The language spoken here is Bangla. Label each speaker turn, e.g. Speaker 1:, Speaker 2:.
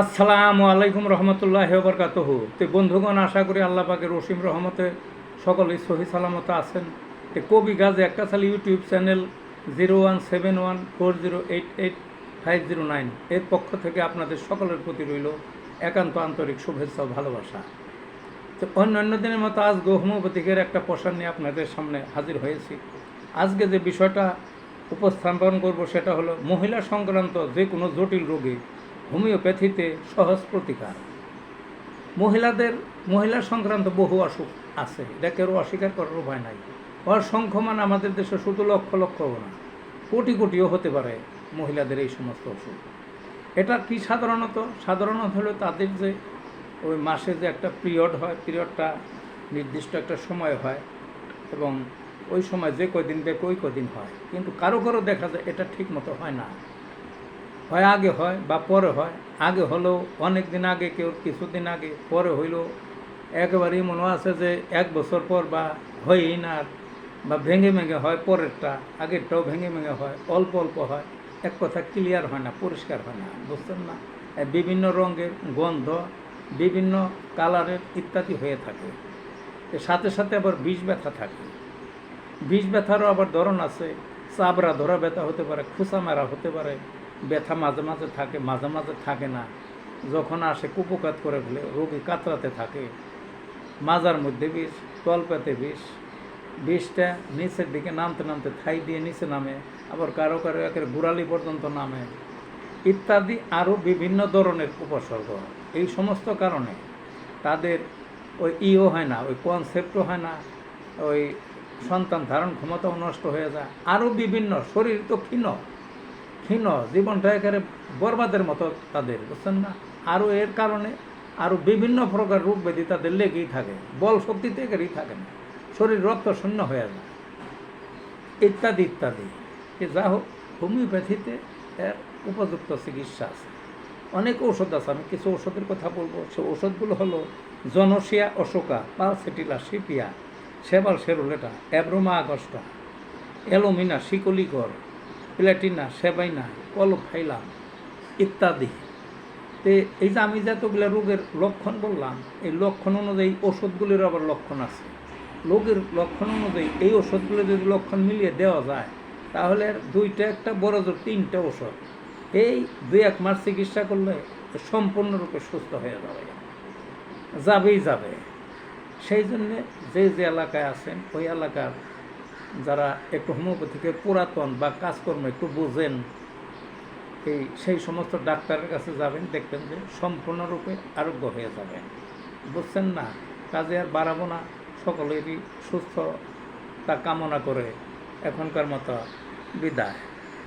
Speaker 1: আসসালামু আলাইকুম রহমতুল্লাহ বরকাতহ। তো বন্ধুগণ, আশা করি আল্লাহ পাকের রসিম রহমতে সকলেই সহি সালামত আছেন। তো কবি গাজী একটা সাল YouTube channel zero one seven one four zero eight eight five zero nine এর পক্ষ থেকে আপনাদের সকলের প্রতি রইল একান্ত আন্তরিক শুভেচ্ছা ভালোবাসা। তো অন্যান্য দিনের মতো আজ হোমিওপ্যাথিকের একটা প্রসার নিয়ে আপনাদের সামনে হাজির হয়েছি। আজকে যে বিষয়টা উপস্থাপন করব সেটা হলো, মহিলা সংক্রান্ত যে কোনো জটিল রোগে হোমিওপ্যাথিতে সহজ প্রতিকার মহিলাদের, মহিলা সংক্রান্ত বহু অসুখ আছে, এটা কেউ অস্বীকার করার উপায় নাই। অসংখ্যমান আমাদের দেশে শুধু লক্ষ লক্ষও না, কোটি কোটিও হতে পারে মহিলাদের এই সমস্ত অসুখ। এটা কি সাধারণত? সাধারণত হলো তাদের যে ওই মাসে যে একটা পিরিয়ড হয়, পিরিয়ডটা নির্দিষ্ট একটা সময় হয় এবং ওই সময় যে কয়দিন ব্যাপী ওই কদিন হয়। কিন্তু কারও কারও দেখা যায় এটা ঠিক মতো হয় না। হয়, আগে হয় বা পরে হয়। আগে হলেও অনেক দিন আগে কেউ কিছুদিন আগে, পরে হইলেও একেবারেই মনে আছে যে এক বছর পর বা হয়ই না বা ভেঙে ভেঙে হয় পরেরটা, আগেরটাও ভেঙে ভেঙে হয়, অল্প অল্প হয়। এক কথা ক্লিয়ার হয় না, পরিষ্কার হয় না, বুঝছেন না? বিভিন্ন রঙের গন্ধ, বিভিন্ন কালারের ইত্যাদি হয়ে থাকে। এর সাথে সাথে আবার বিষ ব্যথা থাকে। বিষ ব্যথারও আবার ধরন আছে। চাবড়া ধরা ব্যথা হতে পারে, খুসা মারা হতে পারে ব্যথা মাঝে মাঝে থাকে, মাঝে মাঝে থাকে না। যখন আসে কুপকাত করে ফেলে রোগী কাতরাতে থাকে। মাজার মধ্যে বিষ তলপেতে বিষ, বিষটা নিচের দিকে নামতে নামতে থাই দিয়ে নিচে নামে, আবার কারও কারও একের গোড়ালি পর্যন্ত নামে। ইত্যাদি আরও বিভিন্ন ধরনের উপসর্গ। এই সমস্ত কারণে তাদের ওই ইও হয় না, ওই কনসেপ্টও হয় না, ওই সন্তান ধারণ ক্ষমতাও নষ্ট হয়ে যায়। আরও বিভিন্ন, শরীর তো ক্ষীণ। ক্ষীণ জীবনটা একেবারে বরবাদের মতো তাদের, বুঝছেন না? আরও এর কারণে আরও বিভিন্ন প্রকার রোগ ব্যাধি তাদের লেগেই থাকে। বল শক্তিতে একেরই থাকে না। শরীর রক্ত শূন্য হয়ে যায়। ইত্যাদি ইত্যাদি। যা হোক, হোমিওপ্যাথিতে এর উপযুক্ত চিকিৎসা আছে। অনেক ঔষধ আছে, আমি কিছু ঔষধের কথা বলব। সে ঔষধগুলো হলো Janosia Ashoka, Pulsatilla, Sepia, Sabal serrulata, Abroma augusta, Alumina, শিকলিকর Platina Sabina Caulophyllum ইত্যাদি। তে এই যে আমি যতগুলো রোগের লক্ষণ বললাম, এই লক্ষণ অনুযায়ী ওষুধগুলির আবার লক্ষণ আছে। রোগের লক্ষণ অনুযায়ী এই ওষুধগুলো যদি লক্ষণ মিলিয়ে দেওয়া যায়, তাহলে দুইটা একটা বড় জোর, তিনটে ওষুধ। এই দুই এক মাস চিকিৎসা করলে সম্পূর্ণরূপে সুস্থ হয়ে যাবে। যাবেই যাবে। সেই জন্যে যে যে এলাকায় আছেন, ওই এলাকার যারা একটু হোমিওপ্যাথিকে পুরাতন বা কাজকর্ম একটু বোঝেন, এই সেই সমস্ত ডাক্তারের কাছে যাবেন, দেখবেন যে সম্পূর্ণরূপে আরোগ্য হয়ে যাবেন বুঝছেন না? কাজে আর বাড়াবো না। সকলেরই সুস্থ তা কামনা করে এখনকার মতো বিদায়।